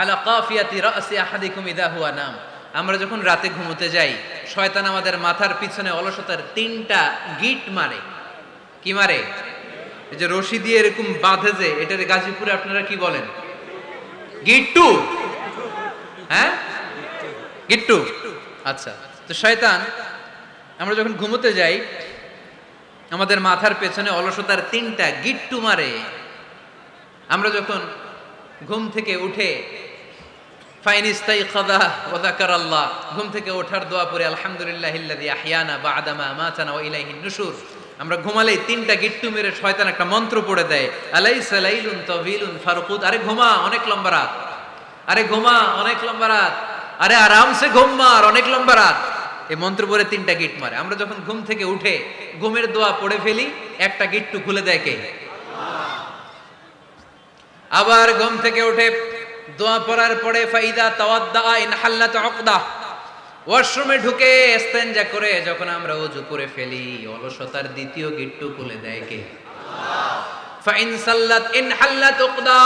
আলা কাফিয়াতি রাসি আহাদিকুম ইদা হুয়া নাম। আমরা যখন রাতে ঘুমোতে যাই, শয়তান আমাদের মাথার পিছনে অলসতার তিনটা গিট মারে। কি মারে? এই যে রশি দিয়ে এরকম বাঁধে যে, এটার গাজীপুরে আপনারা কি বলেন? গিট্টু হ্যাঁ? গিট্টু আচ্ছা তো শয়তান, আমরা যখন ঘুমোতে যাই, আমাদের মাথার পেছনে অলসতার তিনটা গিট্টু মারে। আমরা যখন ঘুম থেকে উঠে আল্লাহ ঘুম থেকে ওঠার দোয়া পরে আলহামদুলিল্লাহ নুশুর, আমরা ঘুমালেই তিনটা গিট্টু মেরে শয়তান একটা মন্ত্র পড়ে দেয়, আলাইসা লাইলুন তাওয়িলুন ফারকুদ, আরে ঘুমা, অনেক লম্বা রাত, আরে ঘুমা, অনেক লম্বা রাত, আরে আরামসে ঘুম মার, অনেক লম্বা রাত। এই মন্ত্র পরে তিনটা গিট মারে। আমরা যখন ঘুম থেকে উঠে, ঘুমের দোয়া পড়ে ফেলি, একটা গিট্টু খুলে দেয় কে? আবার ঘুম থেকে উঠে দোয়া পড়ার পরে ফাইদা তাওয়াদ্দা ইন হাল্লাত উকদা। ওয়াশরুমে ঢুকে ইস্তেনজা করে যখন আমরা ওযু করে ফেলি, অলসতার দ্বিতীয় গিট্টু খুলে দেয় কে? Fine সাল্লাত in হাল্লাত উকদা।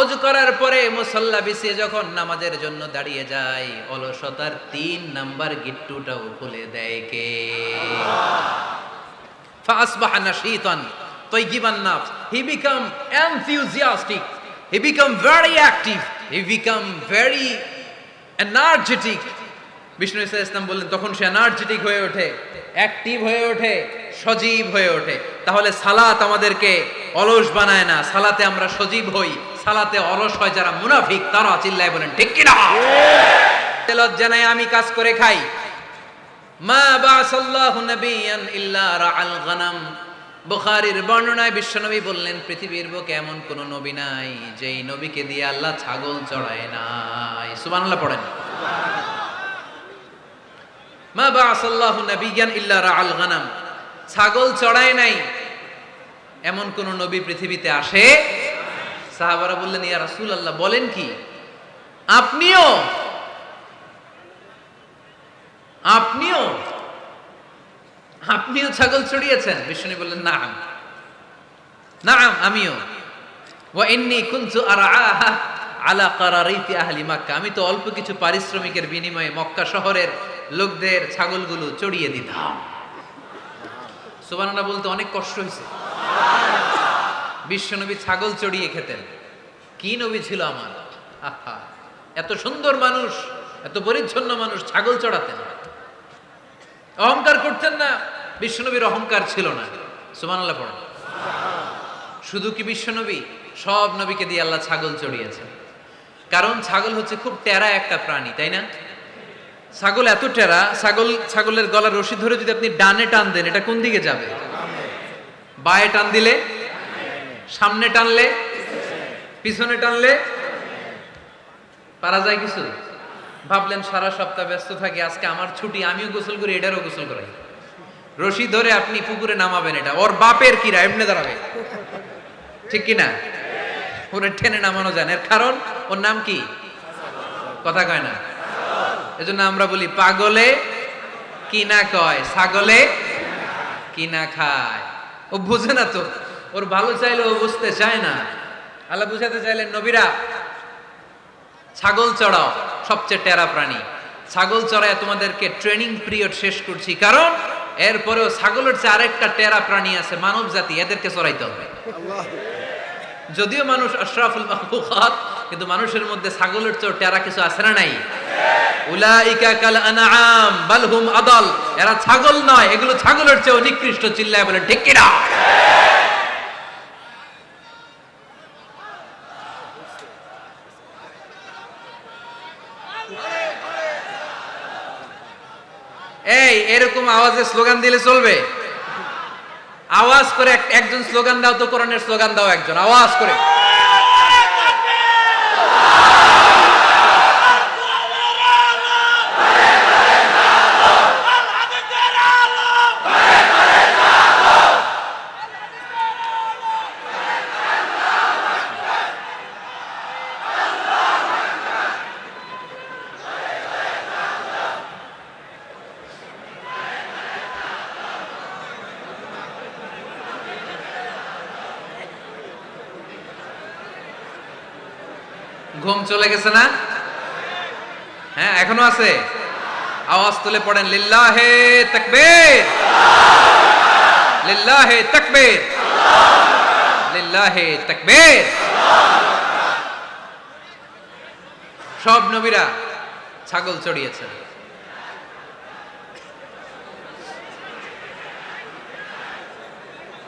ওযু করার পরে মুসল্লা বিছিয়ে যখন নামাজের জন্য দাঁড়িয়ে যায়, অলসতার তিন নাম্বার গিট্টুটাও খুলে দেয় কে? ফাসবাহা নাশীতান। তৈগিবান নাফস enthusiastic. He become very active. He become very energetic. Vishnu ইসলাম বললেন, তখন সে এনার্জেটিক হয়ে ওঠে অ্যাক্টিভ হয়ে ওঠে, সজীব হয়ে ওঠে। তাহলে সালাত আমাদেরকে অলস বানায় না। সালাতে আমরা সজীব হই। সালাতে অলস হয় যারা মুনাফিক, তারা চিল্লায় বলেন, ঠিক কিনা লজ্জা নাই আমি কাজ করে খাই। মা বাসাল্লাহু নবিয়ান ইল্লা রাআল গানাম। বুখারীর বর্ণনায় বিশ্বনবী বললেন, পৃথিবীর বুকে এমন কোন নবী নাই, যেই নবীকে দিয়ে আল্লাহ ছাগল চড়ায় নাই। সুবহানাল্লাহ পড়েন। মা বাসাল্লাহু নাবিয়ান ইল্লা রাআল গানাম। ছাগল চড়ায় নাই, এমন কোন নবী পৃথিবীতে আসে? সাহাবারা বললেন, ইয়া রাসূলুল্লাহ, বলেন কি? আপনিও আপনিও আপনিও ছাগল চড়িয়েছেন? বিষ্ণু বললেন না না আমিও। আমি তো অল্প কিছু পারিশ্রমিকের বিনিময়ে মক্কা শহরের লোকদের ছাগলগুলো চড়িয়ে দিতাম। বলতে অনেক কষ্ট হয়েছে। বিশ্বনবী ছাগল চড়িয়ে খেতেন। কি নবী ছিল আমার? এত সুন্দর মানুষ, এত পরিচ্ছন্ন মানুষ ছাগল চড়াতেন। অহংকার করতেন না। বিশ্বনবীর অহংকার ছিল না। সুবহানাল্লাহ পড়েন শুধু কি বিশ্বনবী? সব নবীকে দিয়ে আল্লাহ ছাগল চড়িয়েছেন। কারণ ছাগল হচ্ছে খুব টেরা একটা প্রাণী, তাই না? ছাগল এত টেরা, ছাগল, ছাগলের গলার রশি ধরে যদি আপনি ডানে টান দেন, এটা কোন দিকে যাবে? বায়ে টান দিলে? সামনে টানলে? পিছনে টানলে? পারা যায় কিছু? ভাবলেন সারা সপ্তাহ ব্যস্ত থাকি, আজকে আমার ছুটি, আমিও গোসল করি, এটারও গোসল করাই। রশি ধরে আপনি পুকুরে নামাবেন এটা। ওর বাপের কিরা এমনি দাঁড়াবে। ঠিক কি না ওরে টেনে নামানো যান এর কারণ? ওর নাম কি? কথা কয় না। এজন্য আমরা বলি, পাগলে কি না কয়? ছাগলে কি না খায়? ও বুঝে না তো। ওর ভালো চাইলে ও বুঝতে চায় না। আল্লাহ বুঝাতে চাইলেন, নবীরা, ছাগল চড়াও, সবচেয়ে টেরা প্রাণী। ছাগল চড়ায় তোমাদেরকে ট্রেনিং পিরিয়ড শেষ করছি। কারণ? এরপরেও ছাগলের চেয়ে আরেকটা টেরা প্রাণী আছে মানব জাতি এদেরকে চড়াইতে হবে। যদিও মানুষ আশরাফুল কিন্তু মানুষের মধ্যে ছাগলের চেয়ে টেরা কিছু আছে না নাই? উলাইকা কাল আনআম বালহুম আদল। এরা ছাগল নয় এগুলো ছাগলের চেয়ে নিকৃষ্ট চিল্লায় বলে ঠিক কিনা? এরকম আওয়াজে স্লোগান দিলে চলবে? আওয়াজ করে এক- একজন স্লোগান দাও তো কোরআনের স্লোগান দাও একজন, আওয়াজ করে। চলে গেছে না? হ্যাঁ এখনও আছে? আওয়াজ তুলে পড়েন, লিল্লাহে তাকবীর। লিল্লাহে তাকবীর। লিল্লাহে তাকবীর। সব নবীরা ছাগল চড়িয়েছেন।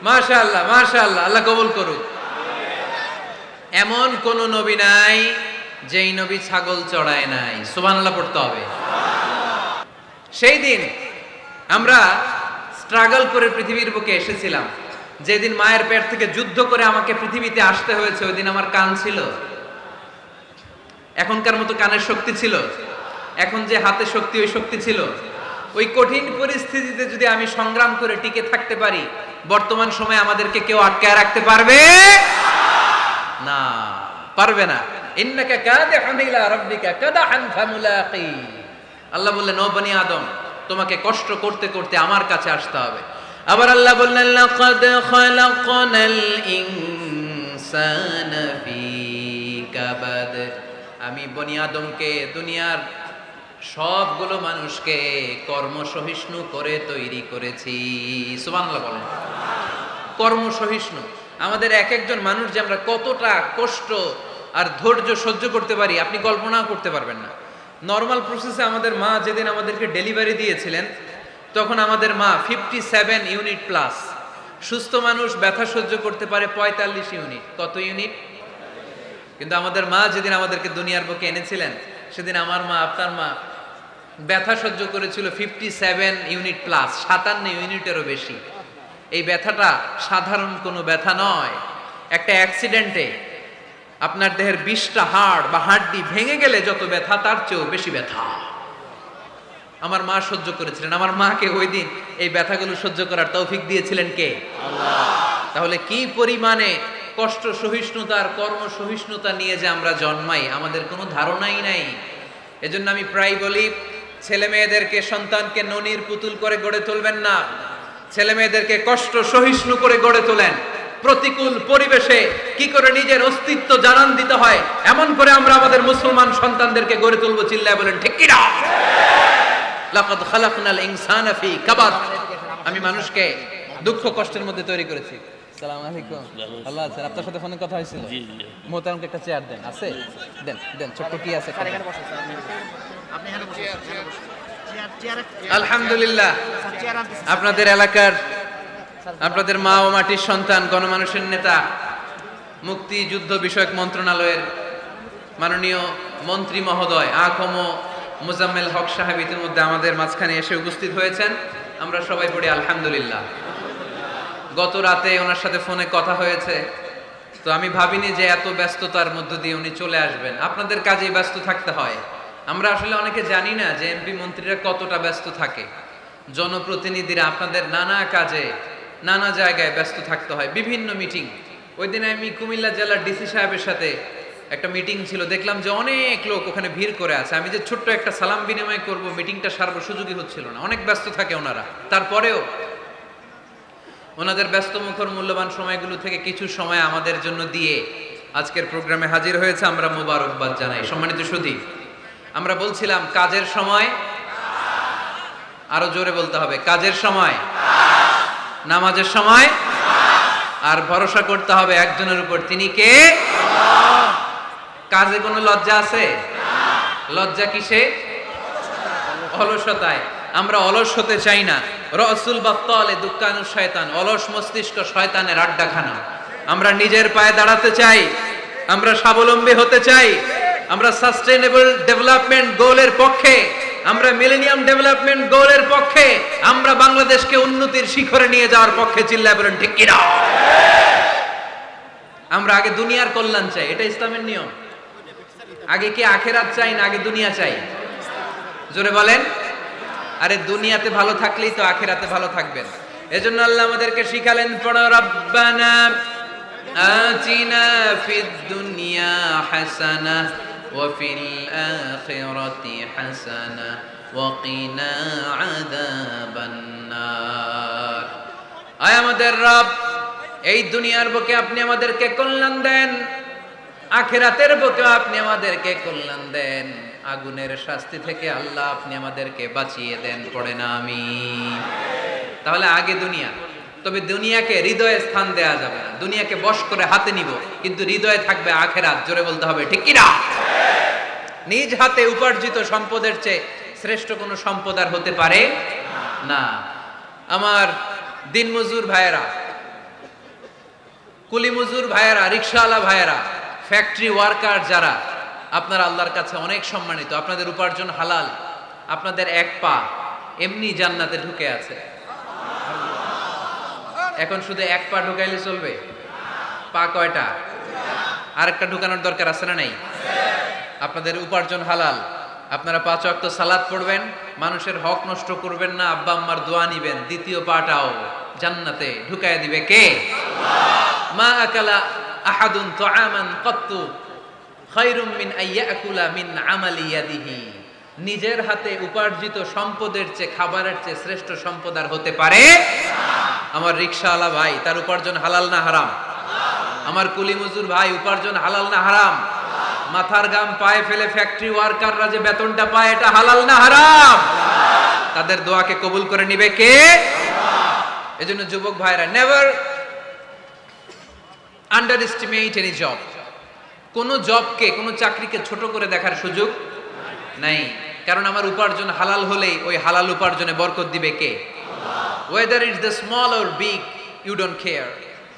মাশাআল্লাহ মাশাআল্লাহ, আল্লাহ কবুল করুক। এমন কোন নবী নাই যেই নবী ছাগল চড়ায় নাই, সুবহানাল্লাহ পড়তে হবে। সেই দিন আমরা স্ট্রাগল করে পৃথিবীর বুকে এসেছিলাম। যেদিন মায়ের পেট থেকে যুদ্ধ করে আমাকে পৃথিবীতে আসতে হয়েছে, ওই দিন আমার কান ছিল। এখনকার মতো কানের শক্তি ছিল। এখন যে হাতে শক্তি, ওই শক্তি ছিল। ওই কঠিন পরিস্থিতিতে যদি আমি সংগ্রাম করে টিকে থাকতে পারি, বর্তমান সময়ে আমাদেরকে কেউ আটকায় রাখতে পারবে? না পারবে না। ইন্নাকা কাদিহুন ইলা রাব্বিকা কাদাহান ফামুলাকি। আল্লাহ বললেন, ও বনি আদম, তোমাকে কষ্ট করতে করতে আমার কাছে আসতে হবে। আবার আল্লাহ বললেন, লাকাদ খালাকনাল ইনসানা ফি কাবাদ। আমি বনি আদমকে, দুনিয়ার সবগুলো মানুষকে কর্মসহিষ্ণু করে তৈরি করেছি। সুবহানাল্লাহ বলেন। কর্মসহিষ্ণু। আমাদের এক একজন মানুষ যে আমরা কতটা কষ্ট আর ধৈর্য সহ্য করতে পারি, আপনি কল্পনাও করতে পারবেন না। নর্মাল প্রসেসে আমাদের মা যেদিন আমাদেরকে ডেলিভারি দিয়েছিলেন, তখন আমাদের মা ফিফটি সেভেন ইউনিট প্লাস সুস্থ মানুষ, ব্যথা সহ্য করতে পারে পঁয়তাল্লিশ ইউনিট কত ইউনিট কিন্তু আমাদের মা যেদিন আমাদেরকে দুনিয়ার বুকে এনেছিলেন, সেদিন আমার মা, আপনার মা ব্যথা সহ্য করেছিল ফিফটি সেভেন ইউনিট প্লাস সাতান্ন ইউনিটেরও বেশি। এই ব্যথাটা সাধারণ কোনো ব্যথা নয়। একটা অ্যাক্সিডেন্টে আপনার দেহের বিশটা হাড় বা হাড্ডি ভেঙে গেলে যত ব্যথা তার চেয়েও বেশি ব্যথা। আমার মা সহ্য করেছিলেন। আমার মাকে ওই দিন এই ব্যথাগুলো সহ্য করার তৌফিক দিয়েছিলেন কে? তাহলে কি পরিমাণে কষ্ট সহিষ্ণুতার কর্ম সহিষ্ণুতা নিয়ে যে আমরা জন্মাই আমাদের কোনো ধারণাই নাই। এজন্য আমি প্রায় বলি ছেলে মেয়েদেরকে সন্তানকে ননির পুতুল করে গড়ে তুলবেন না। ছেলে মেয়েদেরকে কষ্ট সহিষ্ণু করে গড়ে তোলেন। প্রতিকূল পরিবেশে কি করে নিজের অস্তিত্ব জানান দিতে হয় এমন করে আমরা আমাদের মুসলমান সন্তানদেরকে গড়ে তুলবো চিল্লায় বলেন ঠিক কিনা? লাকাদ খালাকনাল ইনসানা ফি কাবাদ। আমি মানুষকে দুঃখ কষ্টের মধ্যে তৈরি করেছি। সালাম আলাইকুম। আল্লাহ আছেন? আপনার সাথে ফোনে কথা হয়েছিল? জি জি। মোহতারামকে একটা চেয়ার দেন আছে? দেন দেন ছোট্ট কি আছে? স্যার এখানে বসেন স্যার আপনি এখানে বসেন। এখানে বসেন চেয়ার চেয়ার আলহামদুলিল্লাহ। স্যার আপনাদের এলাকার আপনাদের মা ও মাটির সন্তান, গণমানুষের নেতা, মুক্তি যুদ্ধ বিষয়ক মন্ত্রণালয়ের মাননীয় মন্ত্রী মহোদয় আখম মুজাম্মেল হক সাহেব ইতিমধ্যে আমাদের মাঝখানে এসে উপস্থিত হয়েছেন। আমরা সবাই পড়ি আলহামদুলিল্লাহ। গত রাতে ওনার সাথে ফোনে কথা হয়েছে। তো আমি ভাবিনি যে এত ব্যস্ততার মধ্য দিয়ে উনি চলে আসবেন। আপনাদের কাজেই ব্যস্ত থাকতে হয়। আমরা আসলে অনেকে জানি না যে এমপি মন্ত্রীরা কতটা ব্যস্ত থাকে। জনপ্রতিনিধিরা আপনাদের নানা কাজে নানা জায়গায় ব্যস্ত থাকতে হয়, বিভিন্ন মিটিং ওই দিন আমি কুমিল্লা জেলার ডিসি সাহেবের সাথে একটা মিটিং ছিল, দেখলাম যে অনেক লোক ওখানে ভিড় করে আছে। আমি যে ছোট্ট একটা সালাম বিনিময় করব মিটিংটা সার্ব সুযোগই হচ্ছিল না। অনেক ব্যস্ত থাকে ওনারা। তারপরেও ওনাদের ব্যস্ত মুখর মূল্যবান সময়গুলো থেকে কিছু সময় আমাদের জন্য দিয়ে আজকের প্রোগ্রামে হাজির হয়েছে আমরা মোবারকবাদ জানাই। সম্মানিত সুধী, আমরা বলছিলাম, কাজের সময় আরও জোরে বলতে হবে, কাজের সময়। নামাজের সময়? আর ভরসা করতে হবে একজনের উপর। তিনি কে? কাজে কোনো লজ্জা আছে? লজ্জা কিসে? অলসতায়। আমরা অলস হতে চাই না। রসুল বাত্তলে দুঃখানু শয়তান, অলস মস্তিষ্ক শয়তানের আড্ডা আড্ডাখানা। আমরা নিজের পায়ে দাঁড়াতে চাই। আমরা স্বাবলম্বী হতে চাই। আমরা সাস্টেনেবল ডেভেলপমেন্ট গোলের পক্ষে। আমরা মিলেনিয়াম ডেভেলপমেন্ট গোলের পক্ষে, আমরা বাংলাদেশকে উন্নতির শিখরে নিয়ে যাওয়ার পক্ষে চিল্লায় বলেন, ঠিক কিনা? আমরা আগে দুনিয়ার কল্যাণ চাই, এটা ইসলামের নিয়ম। আগে কি আখেরাত চাই না আগে দুনিয়া চাই? জোরে বলেন। আরে দুনিয়াতে ভালো থাকলেই তো আখেরাতে ভালো থাকবেন। এজন্য আল্লাহ আমাদেরকে শিখালেন, পড়ো, রব্বানা আতিনা ফিদ দুনিয়া হাসানা আখিরাতি হাসানা ওয়া কিনা আযাবান নার আয় আমাদের রব, এই দুনিয়ার বুকে আপনি আমাদেরকে কল্যাণ দেন। আখেরাতের বুকে আপনি আমাদেরকে কল্যাণ দেন। আগুনের শাস্তি থেকে আল্লাহ আপনি আমাদেরকে বাঁচিয়ে দেন, পড়ে না আমি তাহলে আগে দুনিয়া। তবে দুনিয়াকে হৃদয়ে স্থান দেয়া যাবে না। দুনিয়াকে বশ করে হাতে নিব, কিন্তু হৃদয়ে থাকবে আখেরাত, জোরে বলতে হবে, ঠিক কিনা নিজ হাতে উপার্জিত সম্পদের চেয়ে শ্রেষ্ঠ কোনো সম্পদ আর হতে পারে না। আমার দিনমজুর ভাইয়েরা, কুলিমজুর ভাইয়েরা, রিক্সাওয়ালা ভাইয়েরা ফ্যাক্টরি ওয়ার্কার যারা, আপনারা আল্লাহর কাছে অনেক সম্মানিত। আপনাদের উপার্জন হালাল, আপনাদের এক পা এমনি জান্নাতে ঢুকে আছে। এখন শুধু এক পা ঢুকাইলে চলবে? পা কয়টা? আরেকটা ঢুকানোর দরকার আছে না নাই? আপনাদের উপার্জন হালাল। আপনারা পাঁচ ওয়াক্ত সালাদ পড়বেন, মানুষের হক নষ্ট করবেন না, আব্বা আম্মার দোয়া নিবেন, দ্বিতীয় পাটাও জান্নাতে ঢুকায় দিবে কে? মা আকালা আহাদুন তুআমান কত্তু মিন মিন নিজের হাতে উপার্জিত সম্পদের চেয়ে খাবারের চেয়ে শ্রেষ্ঠ সম্পদ আর হতে পারে? আমার রিক্সাওয়ালা ভাই, তার উপার্জন হালাল না হারাম? আমার কুলি মজুর ভাই, উপার্জন হালাল না হারাম? মাথার গাম পায়ে ফেলে ফ্যাক্টরি ওয়ার্কাররা যে বেতনটা পায়, এটা হালাল না হারাম? তাদের দোয়াকে কবুল করে নিবে কে? এজন্য যুবক ভাইরা never underestimate any job কোন জবকে কোন চাকরিকে ছোট করে দেখার সুযোগ নাই। কারণ আমার উপার্জন হালাল হলেই ওই হালাল উপার্জনে বরকত দিবে কে? Whether it's the small or big you don't care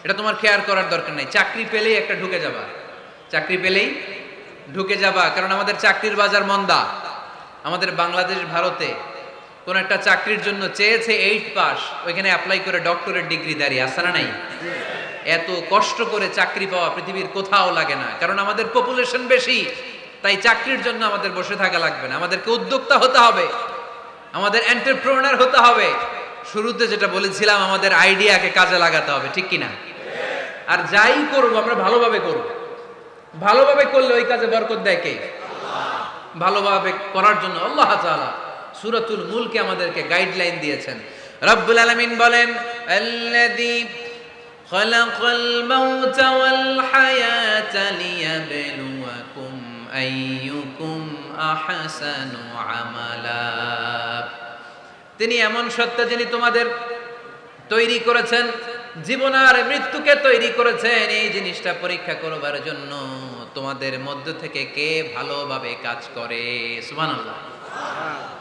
এটা তোমার কেয়ার করার দরকার নাই। চাকরি পেলেই একটা ঢুকে যাবা। চাকরি পেলেই ঢুকে যাবা, কারণ আমাদের চাকরির বাজার মন্দা। আমাদের বাংলাদেশ, ভারতে কোন একটা চাকরির জন্য চেয়েছে এইট পাস ওইখানে অ্যাপ্লাই করে ডক্টরের ডিগ্রি দাঁড়িয়ে আসে না নাই? এত কষ্ট করে চাকরি পাওয়া পৃথিবীর কোথাও লাগে না, কারণ আমাদের পপুলেশন বেশি, তাই চাকরির জন্য আমাদের বসে থাকা লাগবে না। আমাদেরকে উদ্যোক্তা হতে হবে, আমাদের এন্টারপ্রেনার হতে হবে। শুরুতে যেটা বলেছিলাম, আমাদের আইডিয়াকে কাজে লাগাতে হবে, ঠিক কিনা? আর যাই করব আমরা ভালোভাবে করব ভালোভাবে করলে ওই কাজে বরকত দেয় কে ভালোভাবে করার জন্য আল্লাহ তাআলা সূরাতুল মুলকে আমাদেরকে গাইডলাইন দিয়েছেন রব্বুল আলামিন বলেন আল্লাযী خلق الموت والحياة ليبلوكم أيكم أحسن عملا তিনি এমন সত্তা যিনি তোমাদের তৈরি করেছেন জীবন আর মৃত্যুকে তৈরি করেছেন, এই জিনিসটা পরীক্ষা করবার জন্য। তোমাদের মধ্য থেকে কে ভালোভাবে কাজ করে? সুবহানাল্লাহ।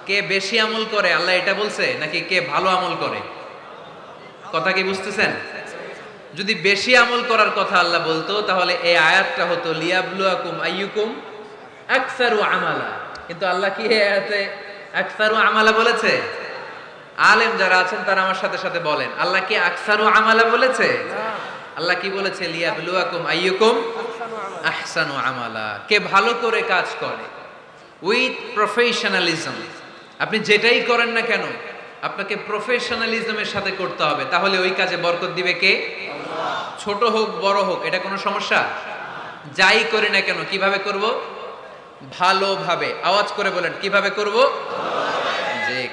কে বেশি আমল করে? আল্লাহ এটা বলছে? নাকি কে ভালো আমল করে? কথা কি বুঝতেছেন? যদি বেশি আমল করার কথা আল্লাহ বলতো, তাহলে এই আয়াতটা হতো, লিয়াবলুয়াকুম আইয়ুকুম আকসারু আমালা। কিন্তু আল্লাহ কি আয়াতে আকসারু আমালা বলেছে? আলেম যারা আছেন, তারা আমার সাথে সাথে বলেন, আল্লাহ কি আকসারু আমালা বলেছে? আল্লাহ কি বলেছে? লিয়াবলুয়াকুম আইয়ুকুম আহসানু আমালা। কে ভালো করে কাজ করে উইথ প্রফেশনালিজম আপনি যেটাই করেন না কেন, আপনাকে প্রফেশনালিজমের সাথে করতে হবে। তাহলে ওই কাজে বরকত দিবে কে? ছোট হোক, বড় হোক, এটা কোনো সমস্যা? যাই করি না কেন, কীভাবে করব? ভালোভাবে। আওয়াজ করে বলেন, কীভাবে করব?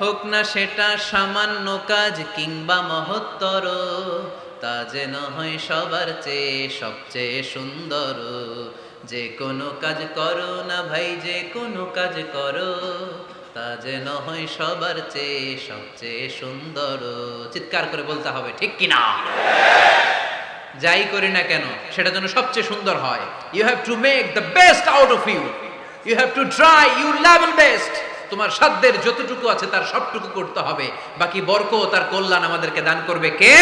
হোক না সেটা সামান্য কাজ কিংবা মহত্তর, তা যেন হয় সবার চেয়ে সবচেয়ে সুন্দর। যে কোনো কাজ করো না ভাই, যে কোনো কাজ করো, তা যেন হয় সবার চেয়ে সবচেয়ে সুন্দর। চিৎকার করে বলতে হবে, ঠিক কিনা? যাই করি না কেন, সেটা যেন সবচেয়ে সুন্দর হয়। You have to make the best out of you you have to try you level best তোমার সাধ্যের যতটুকু আছে তার সবটুকু করতে হবে। বাকি বরকত তার কল্যাণ আমাদেরকে দান করবে কে?